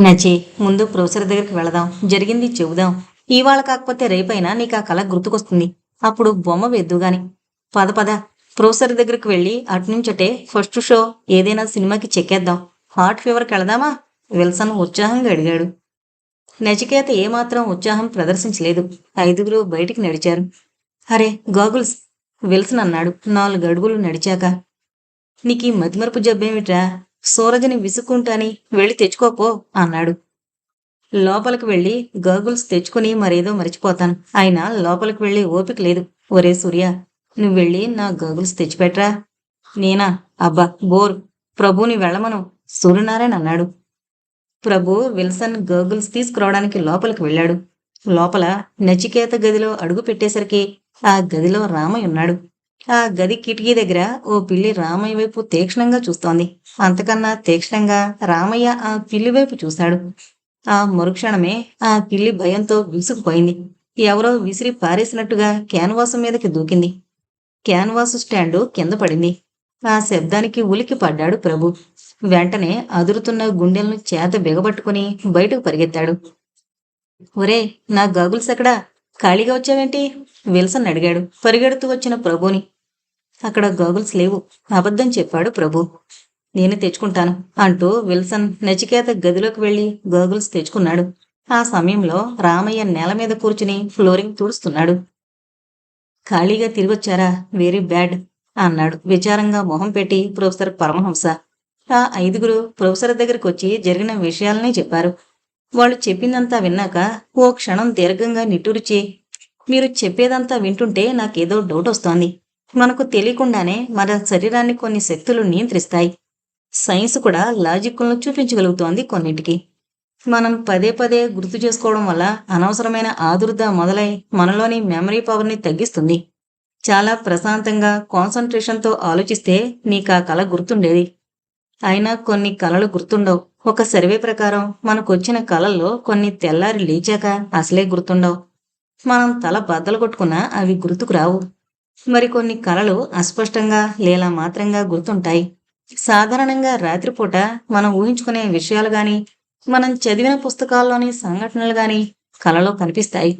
నచ్చి ముందు ప్రొఫెసర్ దగ్గరికి వెళదాం. జరిగింది చెబుదాం. ఇవాళ కాకపోతే రేపైనా నీకు ఆ కళ గుర్తుకొస్తుంది. అప్పుడు బొమ్మ వెద్దుగాని. పద పద. ప్రొఫెసర్ దగ్గరికి వెళ్ళి అటునుంచటే ఫస్ట్ షో ఏదైనా సినిమాకి చెక్కేద్దాం. హార్ట్ ఫీవర్కి వెళదామా? విల్సన్ ఉత్సాహంగా అడిగాడు. నచికేత ఏమాత్రం ఉత్సాహం ప్రదర్శించలేదు. ఐదుగురు బయటికి నడిచారు. అరే గాగుల్స్ విల్సన్ అన్నాడు. నాలుగు అడుగులు నడిచాక. నీకీ మతిమరుపు జబ్బేమిట్రా? సూరజ్ని విసుక్కుంటాని వెళ్ళి తెచ్చుకోపో అన్నాడు. లోపలికి వెళ్ళి గాగుల్స్ తెచ్చుకుని మరేదో మర్చిపోతాను. అయినా లోపలికి వెళ్ళి ఓపిక లేదు. ఒరే సూర్య నువ్వు వెళ్ళి నా గాగుల్స్ తెచ్చిపెట్రా. నేనా? అబ్బా బోర్. ప్రభుని వెళ్ళమను. సూర్యనారాయణ అన్నాడు. ప్రభు విల్సన్ గర్గుల్స్ తీసుకురావడానికి లోపలికి వెళ్ళాడు. లోపల నచికేత గదిలో అడుగు పెట్టేసరికి ఆ గదిలో రామయ్య ఉన్నాడు. ఆ గది కిటికీ దగ్గర ఓ పిల్లి రామయ్య వైపు తీక్షణంగా చూస్తోంది. అంతకన్నా తీక్షణంగా రామయ్య ఆ పిల్లి వైపు చూశాడు. ఆ మరుక్షణమే ఆ పిల్లి భయంతో విసుకుపోయింది ఎవరో విసిరి పారేసినట్టుగా క్యాన్వాస్ మీదకి దూకింది. క్యాన్వాస్ స్టాండు కింద పడింది. ఆ శబ్దానికి ఉలికి పడ్డాడు ప్రభు. వెంటనే అదురుతున్న గుండెలను చేత బిగబట్టుకుని బయటకు పరిగెత్తాడు. ఒరే నా గాగుల్స్ ఎక్కడా? ఖాళీగా వచ్చావేంటి? విల్సన్ అడిగాడు. పరిగెడుతూ వచ్చిన ప్రభుని. అక్కడ గాగుల్స్ లేవు. అబద్ధం చెప్పాడు ప్రభు. నేను తెచ్చుకుంటాను అంటూ విల్సన్ నచికేత గదిలోకి వెళ్ళి గాగుల్స్ తెచ్చుకున్నాడు. ఆ సమయంలో రామయ్య నేల మీద కూర్చుని ఫ్లోరింగ్ తుడుస్తున్నాడు. ఖాళీగా తిరిగొచ్చారా? వెరీ బ్యాడ్ అన్నాడు. విచారంగా మొహం పెట్టి ప్రొఫెసర్ పరమహంస. ఆ ఐదుగురు ప్రొఫెసర్ దగ్గరికి వచ్చి జరిగిన విషయాలనే చెప్పారు. వాళ్ళు చెప్పిందంతా విన్నాక ఓ క్షణం దీర్ఘంగా నిట్టూర్చి మీరు చెప్పేదంతా వింటుంటే నాకేదో డౌట్ వస్తోంది. మనకు తెలియకుండానే మన శరీరాన్ని కొన్ని శక్తులు నియంత్రిస్తాయి. సైన్స్ కూడా లాజిక్లను చూపించగలుగుతోంది కొన్నింటికి. మనం పదే పదే గుర్తు చేసుకోవడం వల్ల అనవసరమైన ఆదుర్ద మొదలై మనలోని మెమరీ పవర్ని తగ్గిస్తుంది. చాలా ప్రశాంతంగా కాన్సన్ట్రేషన్తో ఆలోచిస్తే నీకు ఆ కళ గుర్తుండేది. అయినా కొన్ని కళలు గుర్తుండవు. ఒక సర్వే ప్రకారం మనకొచ్చిన కళల్లో కొన్ని తెల్లారి లేచాక అసలే గుర్తుండవు. మనం తల బద్దలు కొట్టుకున్నా అవి గుర్తుకు రావు. మరికొన్ని కళలు అస్పష్టంగా లేలా మాత్రంగా గుర్తుంటాయి. సాధారణంగా రాత్రిపూట మనం ఊహించుకునే విషయాలు గాని మనం చదివిన పుస్తకాల్లోని సంఘటనలు గాని కళలో కనిపిస్తాయి.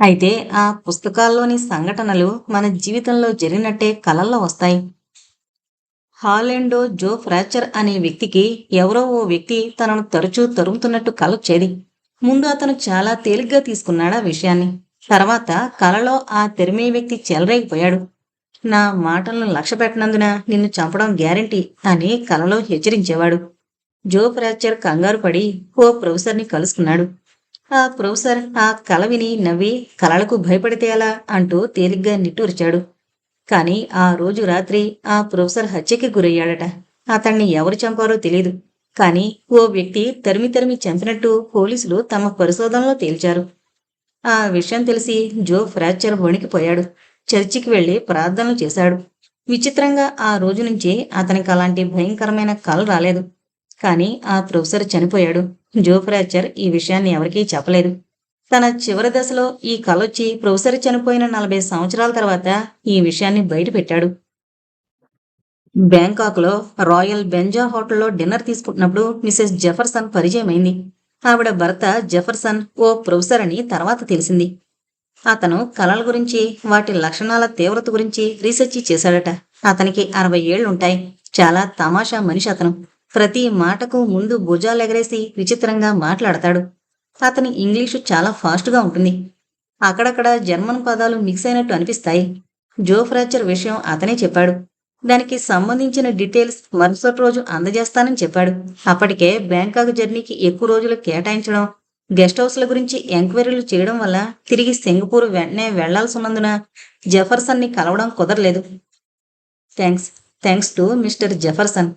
అయితే ఆ పుస్తకాల్లోని సంఘటనలు మన జీవితంలో జరిగినట్టే కళల్లో వస్తాయి. హాలెండో జో ఫ్రాచర్ అనే వ్యక్తికి ఎవరో ఓ వ్యక్తి తనను తరచూ తరుముతున్నట్టు కలొచ్చేది. ముందు అతను చాలా తేలిగ్గా తీసుకున్నాడు ఆ విషయాన్ని. తర్వాత కలలో ఆ తెరిమే వ్యక్తి చెలరేగిపోయాడు. నా మాటలను లక్ష్య పెట్టినందున నిన్ను చంపడం గ్యారంటీ అని కలలో హెచ్చరించేవాడు. జో ఫ్రాచర్ కంగారు పడి ఓ ప్రొఫెసర్ని కలుసుకున్నాడు. ఆ ప్రొఫెసర్ ఆ కల విని నవ్వి కలలకు భయపడితే ఎలా అంటూ తేలిగ్గా నిట్టూర్చాడు. కానీ ఆ రోజు రాత్రి ఆ ప్రొఫెసర్ హత్యకి గురయ్యాడట. అతన్ని ఎవరు చంపారో తెలియదు కానీ ఓ వ్యక్తి తరిమి తరిమి చంపినట్టు పోలీసులు తమ పరిశోధనలో తేల్చారు. ఆ విషయం తెలిసి జో ఫ్రాక్చర్ వణికిపోయాడు చర్చికి వెళ్ళి ప్రార్థనలు చేశాడు. విచిత్రంగా ఆ రోజు నుంచి అతనికి అలాంటి భయంకరమైన కల రాలేదు. కానీ ఆ ప్రొఫెసర్ చనిపోయాడు. జో ఫ్రాక్చర్ ఈ విషయాన్ని ఎవరికీ చెప్పలేదు. తన చివరి దశలో ఈ కలొచ్చి ప్రొఫెసర్ చనిపోయిన నలభై సంవత్సరాల తర్వాత ఈ విషయాన్ని బయటపెట్టాడు బ్యాంకాక్లో రాయల్ బెంజా హోటల్లో డిన్నర్ తీసుకుంటున్నప్పుడు మిసెస్ జెఫర్సన్ పరిచయమైంది. ఆవిడ భర్త జెఫర్సన్ ఓ ప్రొఫెసర్ అని తర్వాత తెలిసింది. అతను కళల గురించి వాటి లక్షణాల తీవ్రత గురించి రీసెర్చ్ చేశాడట. అతనికి అరవై ఏళ్ళుంటాయి చాలా తమాషా మనిషి అతను. ప్రతి మాటకు ముందు భుజాలు ఎగరేసి విచిత్రంగా మాట్లాడతాడు. అతని ఇంగ్లీషు చాలా ఫాస్ట్గా ఉంటుంది. అక్కడక్కడ జర్మన్ పదాలు మిక్స్ అయినట్టు అనిపిస్తాయి. జో ఫ్రాక్చర్ విషయం అతనే చెప్పాడు. దానికి సంబంధించిన డీటెయిల్స్ మరుసటి రోజు అందజేస్తానని చెప్పాడు. అప్పటికే బ్యాంకాక్ జర్నీకి ఎక్కువ రోజులు కేటాయించడం గెస్ట్ హౌస్ల గురించి ఎంక్వైరీలు చేయడం వల్ల తిరిగి సింగపూర్ వెంటనే వెళ్ళాల్సినందున జెఫర్సన్ని కలవడం కుదరలేదు. Thanks thanks to mister Jefferson.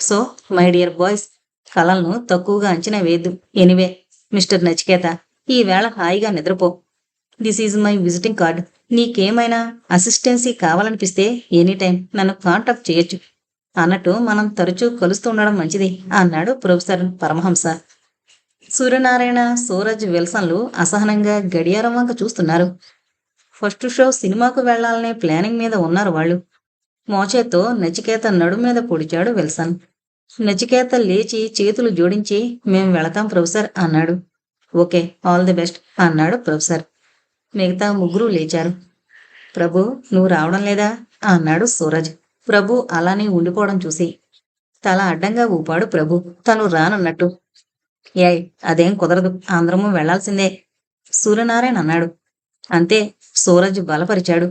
So my dear boys కళలను తక్కువగా అంచనా వేయద్దు. ఎనివే. మిస్టర్ నచికేత ఈ వేళ హాయిగా నిద్రపో. This is my visiting card నీకేమైనా అసిస్టెన్సీ కావాలనిపిస్తే ఎనీ టైం నన్ను కాంటాక్ట్ చేయొచ్చు. అన్నట్టు మనం తరచూ కలుస్తూ ఉండడం మంచిది అన్నాడు ప్రొఫెసర్ పరమహంస. సూర్యనారాయణ సూరజ్ విల్సన్లు అసహనంగా గడియారం వంక చూస్తున్నారు. ఫస్ట్ షో సినిమాకు వెళ్ళాలనే ప్లానింగ్ మీద ఉన్నారు వాళ్ళు. మోచేతో నచికేత నడుం మీద పొడిచాడు విల్సన్. నచికేత లేచి చేతులు జోడించి మేము వెళతాం ప్రొఫెసర్ అన్నాడు. ఓకే ఆల్ ది బెస్ట్ అన్నాడు ప్రొఫెసర్. మిగతా ముగ్గురు లేచారు. ప్రభు నువ్వు రావడం లేదా? అన్నాడు సూరజ్. ప్రభు అలానే ఉండిపోవడం చూసి. తల అడ్డంగా ఊపాడు ప్రభు. తను రానన్నట్టు. ఏయ్ అదేం కుదరదు. అందరము వెళ్ళాల్సిందే. సూర్యనారాయణ అన్నాడు. అంతే సూరజ్ బలపరిచాడు.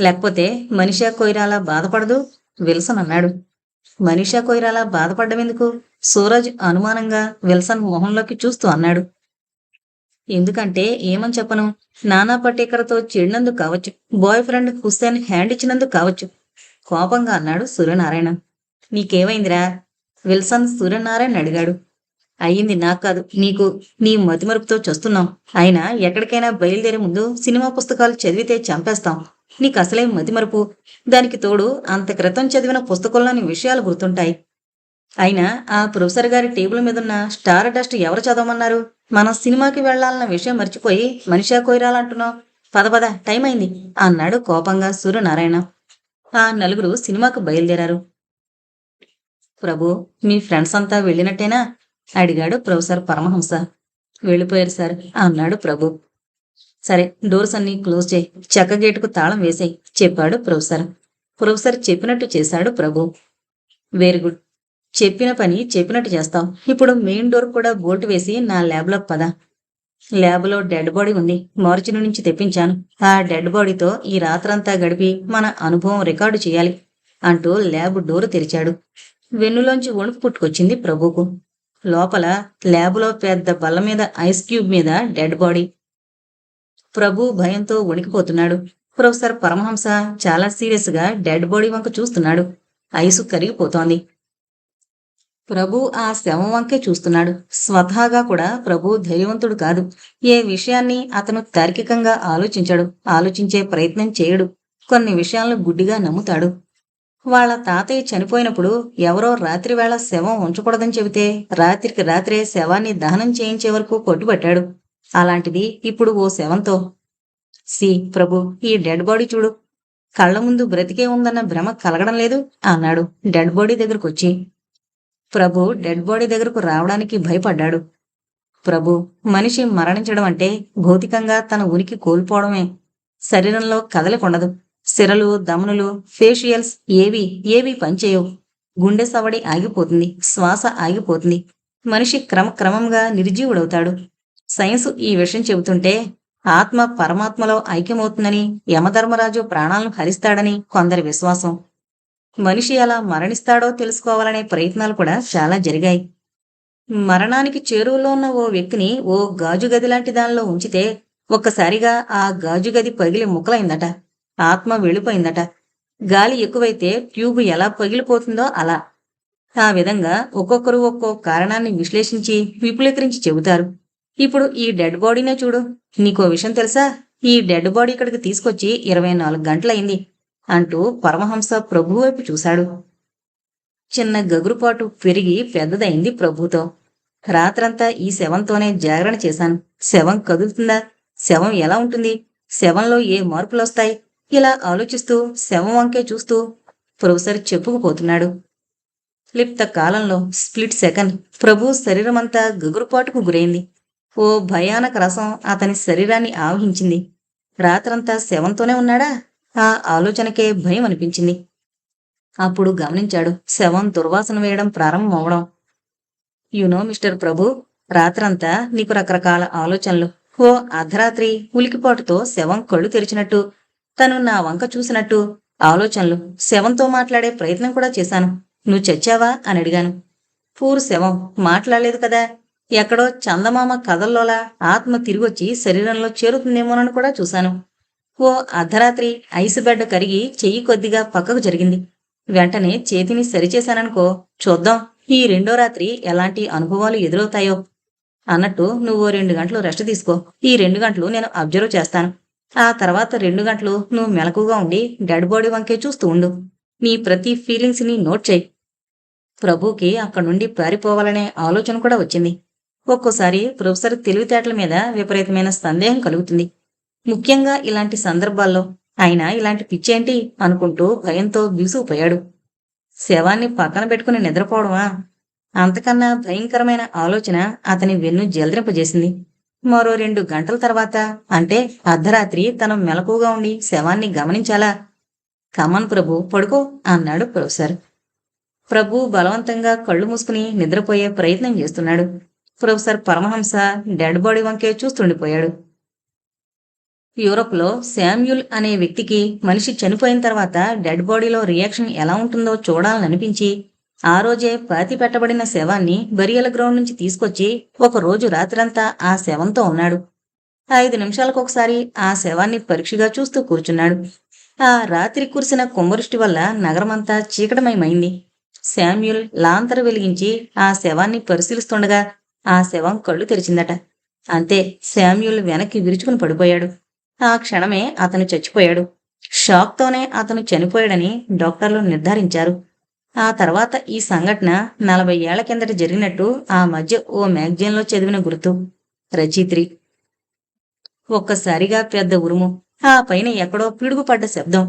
లేకపోతే మనిషా కొయిరాలా బాధపడదు? విల్సన్ అన్నాడు. మనీషా కొయిరాలా బాధపడ్డమెందుకు? సూరజ్ అనుమానంగా విల్సన్ మొహంలోకి చూస్తూ అన్నాడు. ఎందుకంటే ఏమని చెప్పను? నానా పటేకర్తో చెడినందుకు కావచ్చు. బాయ్ ఫ్రెండ్ హుస్సేన్ హ్యాండ్ ఇచ్చినందుకు కావచ్చు. కోపంగా అన్నాడు సూర్యనారాయణ. నీకేమైందిరా? విల్సన్ సూర్యనారాయణ అడిగాడు. అయ్యింది నాకు కాదు. నీకు నీ మతిమరుపుతో చస్తున్నాం. అయినా ఎక్కడికైనా బయలుదేరే ముందు సినిమా పుస్తకాలు చదివితే చంపేస్తాం. నీకు అసలే మతిమరుపు దానికి తోడు అంత క్రితం చదివిన పుస్తకంలోని విషయాలు గుర్తుంటాయి. అయినా ఆ ప్రొఫెసర్ గారి టేబుల్ మీదున్న స్టార్ డస్ట్ ఎవరు చదవమన్నారు? మనం సినిమాకి వెళ్ళాలన్న విషయం మర్చిపోయి మనిషా కొయిరాలంటున్నావు. పద పద టైం అయింది అన్నాడు కోపంగా సూర్యనారాయణ. ఆ నలుగురు సినిమాకు బయలుదేరారు. ప్రభు మీ ఫ్రెండ్స్ అంతా వెళ్ళినట్టేనా? అడిగాడు ప్రొఫెసర్ పరమహంస. వెళ్ళిపోయారు సార్ అన్నాడు ప్రభు. సరే డోర్స్ అన్ని క్లోజ్ చేయి. చెక్క గేటుకు తాళం వేసేయి చెప్పాడు ప్రొఫెసర్. ప్రొఫెసర్ చెప్పినట్టు చేశాడు ప్రభు. Very good. చెప్పిన పని చెప్పినట్టు చేస్తాం. ఇప్పుడు మెయిన్ డోర్ కూడా బోల్ట్ వేసి నా ల్యాబ్లో పద. ల్యాబ్లో డెడ్ బాడీ ఉంది. మార్చిన నుంచి తెప్పించాను. ఆ డెడ్ బాడీతో ఈ రాత్రంతా గడిపి మన అనుభవం రికార్డు చేయాలి అంటూ ల్యాబ్ డోర్ తెరిచాడు. వెన్నులోంచి వణుకు పుట్టుకొచ్చింది ప్రభుకు. లోపల ల్యాబ్లో పెద్ద బల్ల మీద ఐస్ క్యూబ్ మీద డెడ్ బాడీ. ప్రభు భయంతో వణికిపోతున్నాడు ప్రొఫెసర్ పరమహంస చాలా సీరియస్గా డెడ్ బాడీ వంక చూస్తున్నాడు. ఐసు కరిగిపోతోంది. ప్రభు ఆ శవం వంకే చూస్తున్నాడు. స్వతహాగా కూడా ప్రభు ధైర్యవంతుడు కాదు. ఏ విషయాన్ని అతను తార్కికంగా ఆలోచించడు. ఆలోచించే ప్రయత్నం చేయడు. కొన్ని విషయాలను గుడ్డిగా నమ్ముతాడు. వాళ్ళ తాతయ్య చనిపోయినప్పుడు ఎవరో రాత్రివేళ శవం ఉంచకూడదని చెబితే రాత్రికి రాత్రే శవాన్ని దహనం చేయించే వరకు కొట్టుబట్టాడు. అలాంటిది ఇప్పుడు ఓ శవంతో. సి ప్రభు ఈ డెడ్ బాడీ చూడు. కళ్ళ ముందు బ్రతికే ఉందన్న భ్రమ కలగడం లేదు అన్నాడు డెడ్ బాడీ దగ్గరకు వచ్చి ప్రభు డెడ్ బాడీ దగ్గరకు రావడానికి భయపడ్డాడు. ప్రభు మనిషి మరణించడం అంటే భౌతికంగా తన ఉనికి కోల్పోవడమే. శరీరంలో కదలికొండదు సిరలు దమనులు ఫేషియల్స్ ఏవి ఏవి పనిచేయవు. గుండె సవడి ఆగిపోతుంది శ్వాస ఆగిపోతుంది. మనిషి క్రమక్రమంగా నిర్జీవుడవుతాడు. సైన్స్ ఈ విషయం చెబుతుంటే ఆత్మ పరమాత్మలో ఐక్యమవుతుందని యమధర్మరాజు ప్రాణాలను హరిస్తాడని కొందరి విశ్వాసం. మనిషి ఎలా మరణిస్తాడో తెలుసుకోవాలనే ప్రయత్నాలు కూడా చాలా జరిగాయి. మరణానికి చేరువలో ఉన్న ఓ వ్యక్తిని ఓ గాజు గది లాంటి దానిలో ఉంచితే ఒక్కసారిగా ఆ గాజు గది పగిలి ముక్కలైందట. ఆత్మ వెళ్ళిపోయిందట. గాలి ఎక్కువైతే ట్యూబ్ ఎలా పగిలిపోతుందో అలా. ఆ విధంగా ఒక్కొక్కరు ఒక్కో కారణాన్ని విశ్లేషించి విపులీకరించి చెబుతారు. ఇప్పుడు ఈ డెడ్ బాడీనే చూడు. నీకో విషయం తెలుసా? ఈ డెడ్ బాడీ ఇక్కడికి తీసుకొచ్చి ఇరవై నాలుగు గంటలైంది అంటూ పరమహంస ప్రభు వైపు చూశాడు. చిన్న గగురుపాటు పెరిగి పెద్దదైంది ప్రభుతో. రాత్రంతా ఈ శవంతోనే జాగరణ చేశాను. శవం కదులుతుందా? శవం ఎలా ఉంటుంది? శవంలో ఏ మార్పులొస్తాయి ఇలా ఆలోచిస్తూ శవం వంకే చూస్తూ ప్రొఫెసర్ చెప్పుకుపోతున్నాడు. లిప్త కాలంలో స్ప్లిట్ సెకండ్ ప్రభు శరీరమంతా గగురుపాటుకు గురైంది. ఓ భయానక రసం అతని శరీరాన్ని ఆవహించింది. రాత్రంతా శవంతోనే ఉన్నాడా? ఆ ఆలోచనకే భయం అనిపించింది. అప్పుడు గమనించాడు శవం దుర్వాసన వేయడం ప్రారంభమవడం. యునో మిస్టర్ ప్రభు రాత్రంతా నీకు రకరకాల ఆలోచనలు. ఓ అర్ధరాత్రి ఉలికిపాటుతో శవం కళ్ళు తెరిచినట్టు తను నా వంక చూసినట్టు ఆలోచనలు. శవంతో మాట్లాడే ప్రయత్నం కూడా చేశాను. నువ్వు చచ్చావా అని అడిగాను. పూర్ శవం మాట్లాడలేదు కదా. ఎక్కడో చందమామ కథల్లోలా ఆత్మ తిరిగొచ్చి శరీరంలో చేరుతుందేమోనని కూడా చూశాను. ఓ అర్ధరాత్రి ఐసు బెడ్డ కరిగి చెయ్యి కొద్దిగా పక్కకు జరిగింది. వెంటనే చేతిని సరిచేశాననుకో చూద్దాం ఈ రెండో రాత్రి ఎలాంటి అనుభవాలు ఎదురవుతాయో. అన్నట్టు నువ్వు రెండు గంటలు రెస్ట్ తీసుకో ఈ రెండు గంటలు నేను అబ్జర్వ్ చేస్తాను. ఆ తర్వాత రెండు గంటలు నువ్వు మెలకుగా ఉండి డెడ్ బాడీ వంకే చూస్తూ ఉండు. నీ ప్రతి ఫీలింగ్స్ని నోట్ చేయి. ప్రభుకి అక్కడి నుండి పారిపోవాలనే ఆలోచన కూడా వచ్చింది. ఒక్కోసారి ప్రొఫెసర్ తెలివితేటల మీద విపరీతమైన సందేహం కలుగుతుంది. ముఖ్యంగా ఇలాంటి సందర్భాల్లో ఆయన ఇలాంటి పిచ్చేంటి అనుకుంటూ భయంతో బిగుసుకుపోయాడు శవాన్ని పక్కన పెట్టుకుని నిద్రపోవడమా? అంతకన్నా భయంకరమైన ఆలోచన అతని వెన్ను జలరింపజేసింది మరో రెండు గంటల తర్వాత అంటే అర్ధరాత్రి తను మెలకుగా ఉండి శవాన్ని గమనించాలా? కమన్ ప్రభు పడుకో అన్నాడు ప్రొఫెసర్. ప్రభు బలవంతంగా కళ్ళు మూసుకుని నిద్రపోయే ప్రయత్నం చేస్తున్నాడు. ప్రొఫెసర్ పరమహంస డెడ్ బాడీ వంకే చూస్తుండిపోయాడు. యూరోప్లో శామ్యూల్ అనే వ్యక్తికి మనిషి చనిపోయిన తర్వాత డెడ్ బాడీలో రియాక్షన్ ఎలా ఉంటుందో చూడాలనిపించి ఆ రోజే పాతి పెట్టబడిన శవాన్ని బరియల గ్రౌండ్ నుంచి తీసుకొచ్చి ఒక రోజు రాత్రంతా ఆ శవంతో ఉన్నాడు. ఐదు నిమిషాలకొకసారి ఆ శవాన్ని పరీక్షగా చూస్తూ కూర్చున్నాడు. ఆ రాత్రి కురిసిన కుంభరుష్టి వల్ల నగరమంతా చీకటమయమైంది. శామ్యూల్ లాంతరు వెలిగించి ఆ శవాన్ని పరిశీలిస్తుండగా ఆ శవం కళ్ళు తెరిచిందట. అంతే శామ్యుల్ వెనక్కి విరుచుకుని పడిపోయాడు. ఆ క్షణమే అతను చచ్చిపోయాడు. షాక్తోనే అతను చనిపోయాడని డాక్టర్లు నిర్ధారించారు. ఆ తర్వాత ఈ సంఘటన నలభై ఏళ్ళ కిందట జరిగినట్టు ఆ మధ్య ఓ మ్యాగజైన్లో చదివిన గుర్తు. రచయిత్రి. ఒక్కసారిగా పెద్ద ఉరుము. ఆ పైన ఎక్కడో పిడుగుపడ్డ శబ్దం.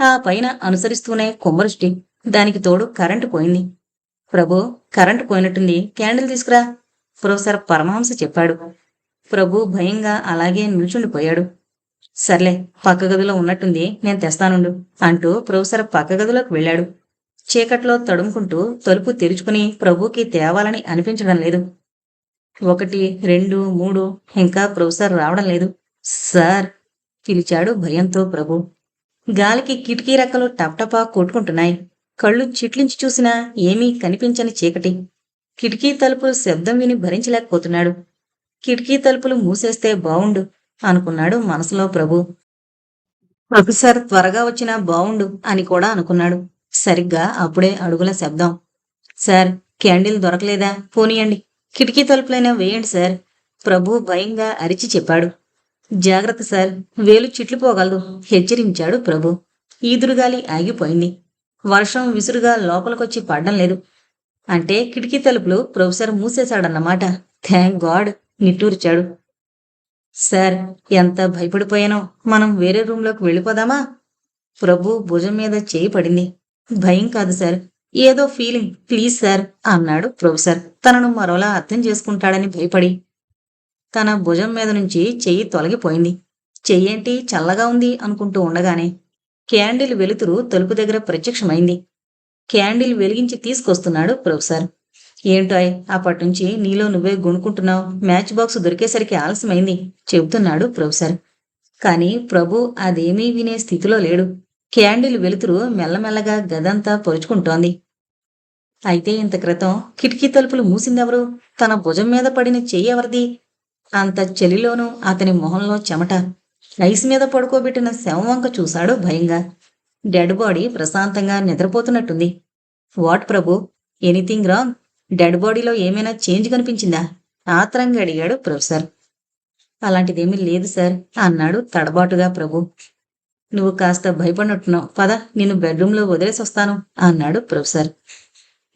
ఆ పైన అనుసరిస్తూనే కుంభవృష్టి దానికి తోడు కరెంటు పోయింది. ప్రభు కరెంటు పోయినట్టుంది. క్యాండిల్ తీసుకురా. ప్రొఫెసర్ పరమహంస చెప్పాడు. ప్రభు భయంగా అలాగే నిల్చుండిపోయాడు. సర్లే పక్క గదిలో ఉన్నట్టుంది నేను తెస్తానుండు అంటూ ప్రొఫెసర్ పక్క గదిలోకి వెళ్ళాడు. చీకట్లో తడుముకుంటూ తలుపు తెరుచుకుని ప్రభుకి తేవాలని అనిపించడం లేదు. ఒకటి రెండు మూడు ఇంకా ప్రొఫెసర్ రావడం లేదు. సార్ పిలిచాడు భయంతో ప్రభు. గాలికి కిటికీ రెక్కలు టప్టపా కొట్టుకుంటున్నాయి. కళ్ళు చిట్లించి చూసినా ఏమీ కనిపించని చీకటి. కిటికీ తలుపులు శబ్దం విని భరించలేకపోతున్నాడు. కిటికీ తలుపులు మూసేస్తే బావుండు అనుకున్నాడు మనసులో ప్రభు. ప్రొఫెసర్ త్వరగా వచ్చినా బావుండు అని కూడా అనుకున్నాడు. సరిగ్గా అప్పుడే అడుగుల శబ్దం. సార్ క్యాండిల్ దొరకలేదా? పోనీయండి. కిటికీ తలుపులైనా వేయండి సార్. ప్రభు భయంగా అరిచి చెప్పాడు. జాగ్రత్త సార్ వేలు చిట్లిపోగలదు హెచ్చరించాడు ప్రభు. ఈదురుగాలి ఆగిపోయింది. వర్షం విసురుగా లోపలికొచ్చి పడడం లేదు. అంటే కిటికీ తలుపులు ప్రొఫెసర్ మూసేశాడన్నమాట. థ్యాంక్ గాడ్ నిట్టూర్చాడు. సార్ ఎంత భయపడిపోయానో. మనం వేరే రూంలోకి వెళ్ళిపోదామా? ప్రభు భుజం మీద చేయి పడింది. భయం కాదు సార్. ఏదో ఫీలింగ్. ప్లీజ్ సార్ అన్నాడు ప్రొఫెసర్. తనను మరోలా అర్థం చేసుకుంటాడని భయపడి. తన భుజం మీద నుంచి చెయ్యి తొలగిపోయింది. చెయ్యేంటి చల్లగా ఉంది అనుకుంటూ ఉండగానే క్యాండిల్ వెలుతురు తలుపు దగ్గర ప్రత్యక్షమైంది. క్యాండిల్ వెలిగించి తీసుకొస్తున్నాడు ప్రొఫెసర్. ఏంటోయ్ అప్పటినుంచి నీలో నువ్వే గుణుకుంటున్నావు. మ్యాచ్ బాక్స్ దొరికేసరికి ఆలస్యమైంది చెబుతున్నాడు ప్రొఫెసర్. కానీ ప్రభు అదేమీ వినే స్థితిలో లేడు. క్యాండిల్ వెలుతురు మెల్లమెల్లగా గదంతా పొరుచుకుంటోంది. అయితే ఇంత క్రితం కిటికీ తలుపులు మూసిందెవరు? తన భుజం మీద పడిన చెయ్యి ఎవరిది? అంత చలిలోనూ అతని మొహంలో చెమట. ఐస్ మీద పడుకోబెట్టిన శవం వంక చూశాడు భయంగా. డెడ్ బాడీ ప్రశాంతంగా నిద్రపోతున్నట్టుంది. What Prabhu anything wrong dead బాడీలో ఏమైనా చేంజ్ కనిపించిందా? ఆత్రంగా అడిగాడు ప్రొఫెసర్. అలాంటిదేమీ లేదు సార్ అన్నాడు తడబాటుగా ప్రభు నువ్వు కాస్త భయపడినట్టున్నావు. పద నిన్ను బెడ్రూమ్లో వదిలేసి వస్తాను అన్నాడు ప్రొఫెసర్.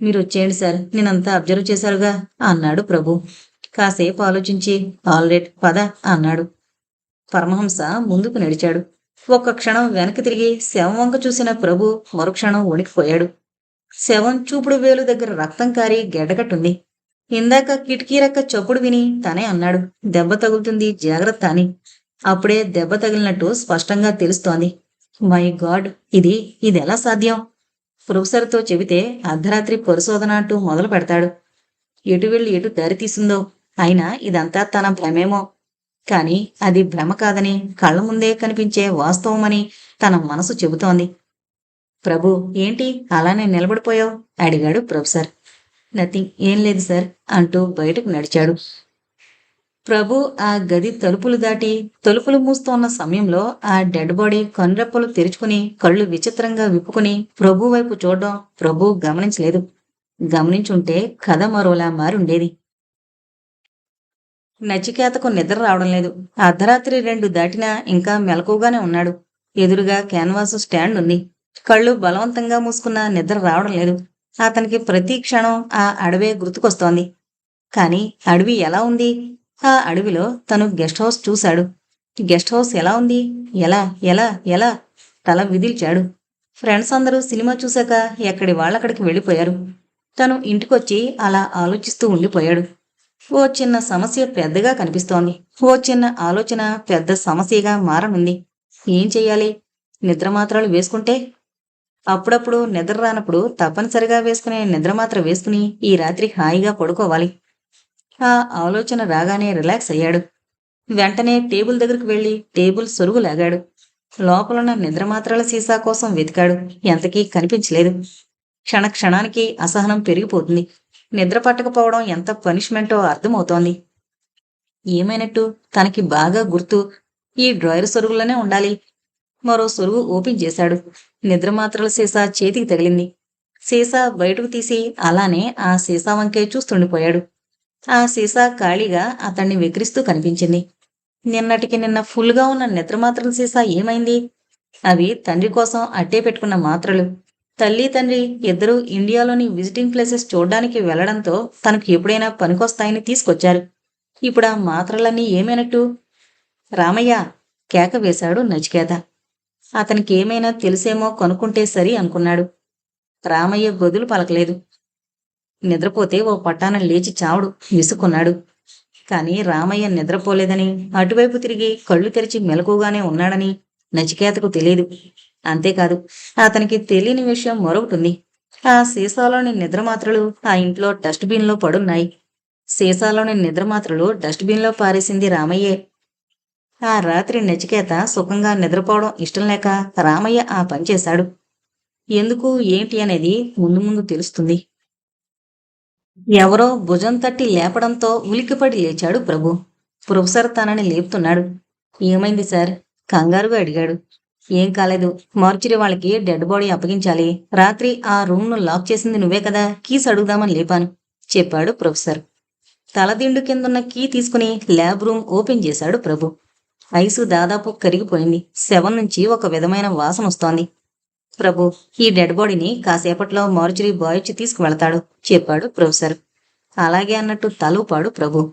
మీరు వచ్చేయండి సార్ నేనంతా అబ్జర్వ్ చేశారుగా అన్నాడు ప్రభు కాసేపు ఆలోచించి ఆల్రెడ్ పద అన్నాడు. పరమహంస ముందుకు నడిచాడు. ఒక్క క్షణం వెనక్కి తిరిగి శవం వంక చూసిన ప్రభు మరుక్షణం వణికిపోయాడు. శవం చూపుడు వేలు దగ్గర రక్తం కారి గెడ్డగట్టుంది ఇందాక కిటికీ రక్క చప్పుడు విని తనే అన్నాడు దెబ్బ తగులుతుంది జాగ్రత్త అని. అప్పుడే దెబ్బ తగిలినట్టు స్పష్టంగా తెలుస్తోంది. మై గాడ్ ఇది ఇది ఎలా సాధ్యం? ప్రొఫెసర్తో చెబితే అర్ధరాత్రి పరిశోధన అంటూ మొదలు పెడతాడు ఎటు వెళ్ళి ఎటు దారి తీసిందో? అయినా ఇదంతా తన భ్రమేమో. కాని అది భ్రమ కాదని కళ్ళ ముందే కనిపించే వాస్తవమని తన మనసు చెబుతోంది. ప్రభు ఏంటి? అలానే నిలబడిపోయావు? అడిగాడు ప్రొఫెసర్. నథింగ్ ఏం లేదు సార్ అంటూ బయటకు నడిచాడు. ప్రభు ఆ గది తలుపులు దాటి తలుపులు మూస్తోన్న సమయంలో ఆ డెడ్ బాడీ కన్రెప్పలు తెరుచుకుని కళ్ళు విచిత్రంగా విప్పుకుని ప్రభు వైపు చూడడం ప్రభు గమనించలేదు. గమనించుంటే కథ మరోలా మారుండేది. నచికేతకు నిద్ర రావడం లేదు. అర్ధరాత్రి రెండు దాటినా ఇంకా మెలకుగానే ఉన్నాడు. ఎదురుగా క్యాన్వాస్ స్టాండ్ ఉంది. కళ్ళు బలవంతంగా మూసుకున్న నిద్ర రావడం లేదు. అతనికి ప్రతి క్షణం ఆ అడవే గుర్తుకొస్తోంది. కాని అడవి ఎలా ఉంది? ఆ అడవిలో తను గెస్ట్ హౌస్ చూశాడు. గెస్ట్ హౌస్ ఎలా ఉంది? ఎలా ఎలా ఎలా? తల విదిల్చాడు. ఫ్రెండ్స్ అందరూ సినిమా చూశాక ఎక్కడి వాళ్ళక్కడికి వెళ్ళిపోయారు. తను ఇంటికొచ్చి అలా ఆలోచిస్తూ ఉండిపోయాడు. ఓ చిన్న సమస్య పెద్దగా కనిపిస్తోంది. ఓ చిన్న ఆలోచన పెద్ద సమస్యగా మారనుంది. ఏం చెయ్యాలి? నిద్ర మాత్రలు వేసుకుంటే? అప్పుడప్పుడు నిద్ర రానప్పుడు తప్పనిసరిగా వేసుకునే నిద్ర మాత్ర వేసుకుని ఈ రాత్రి హాయిగా పడుకోవాలి. ఆ ఆలోచన రాగానే రిలాక్స్ అయ్యాడు. వెంటనే టేబుల్ దగ్గరికి వెళ్ళి టేబుల్ సొరుగు లాగాడు. లోపలున్న నిద్ర మాత్రల సీసా కోసం వెతికాడు. ఎంతకీ కనిపించలేదు. క్షణ క్షణానికి అసహనం పెరిగిపోతుంది. నిద్ర పట్టకపోవడం ఎంత పనిష్మెంటో అర్థమవుతోంది. ఏమైనట్టు? తనకి బాగా గుర్తు. ఈ డ్రాయర్ సొరుగులోనే ఉండాలి. మరో సొరుగు ఓపెన్ చేశాడు. నిద్ర మాత్రల సీసా చేతికి తగిలింది. సీసా బయటకు తీసి అలానే ఆ సీసా వంకే చూస్తుండిపోయాడు. ఆ సీసా ఖాళీగా అతన్ని వెక్కిరిస్తూ కనిపించింది. నిన్నటికి నిన్న ఫుల్గా ఉన్న నిద్ర మాత్రల సీసా ఏమైంది? అవి తండ్రి కోసం అట్టే పెట్టుకున్న మాత్రలు. తల్లి తండ్రి ఇద్దరూ ఇండియాలోని విజిటింగ్ ప్లేసెస్ చూడడానికి వెళ్ళడంతో తనకు ఎప్పుడైనా పనికొస్తాయని తీసుకొచ్చారు. ఇప్పుడు ఆ మాత్రలన్నీ ఏమైనట్టు? రామయ్య కేక వేశాడు నచికేత. అతనికి ఏమైనా తెలిసేమో కనుక్కుంటే సరి అనుకున్నాడు. రామయ్య గొదులు పలకలేదు. నిద్రపోతే ఓ పట్టాన లేచి చావుడు విసుక్కున్నాడు. కానీ రామయ్య నిద్రపోలేదని అటువైపు తిరిగి కళ్ళు తెరిచి మెలకుగానే ఉన్నాడని నచికేతకు తెలియదు అంతేకాదు అతనికి తెలియని విషయం మరొకటుంది. ఆ సీసాలోని నిద్ర మాత్రలు ఆ ఇంట్లో డస్ట్బిన్లో పడున్నాయి. సీసాలోని నిద్ర మాత్రలు డస్ట్బిన్లో పారేసింది రామయ్యే. ఆ రాత్రి నచికేత సుఖంగా నిద్రపోవడం ఇష్టం లేక రామయ్య ఆ పని చేశాడు. ఎందుకు ఏంటి అనేది ముందు ముందు తెలుస్తుంది. ఎవరో భుజం తట్టి లేపడంతో ఉలిక్కిపడి లేచాడు ప్రభు. ప్రొఫెసర్ తనని లేపుతున్నాడు. ఏమైంది సార్? కంగారుగా అడిగాడు. ఏం కాలేదు. మార్చురి వాళ్ళకి డెడ్ బాడీ అప్పగించాలి. రాత్రి ఆ రూమ్ను లాక్ చేసింది నువ్వే కదా. కీస్ అడుగుదామని లేపాను చెప్పాడు ప్రొఫెసర్. తలదిండు కిందున్న కీ తీసుకుని ల్యాబ్ రూమ్ ఓపెన్ చేశాడు ప్రభు. ఐసు దాదాపు కరిగిపోయింది. శవం నుంచి ఒక విధమైన వాసన వస్తోంది. ప్రభు ఈ డెడ్ బాడీని కాసేపట్లో మార్చురీ బాయ్ వచ్చి తీసుకువెళతాడు చెప్పాడు ప్రొఫెసర్. అలాగే అన్నట్టు తలూపాడు ప్రభు.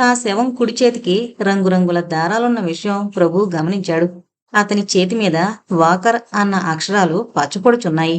ఆ శవం కుడి చేతికి రంగురంగుల దారాలున్న విషయం ప్రభు గమనించాడు. అతని చేతి మీద వాకర్ అన్న అక్షరాలు పచ్చపొడుచున్నాయి.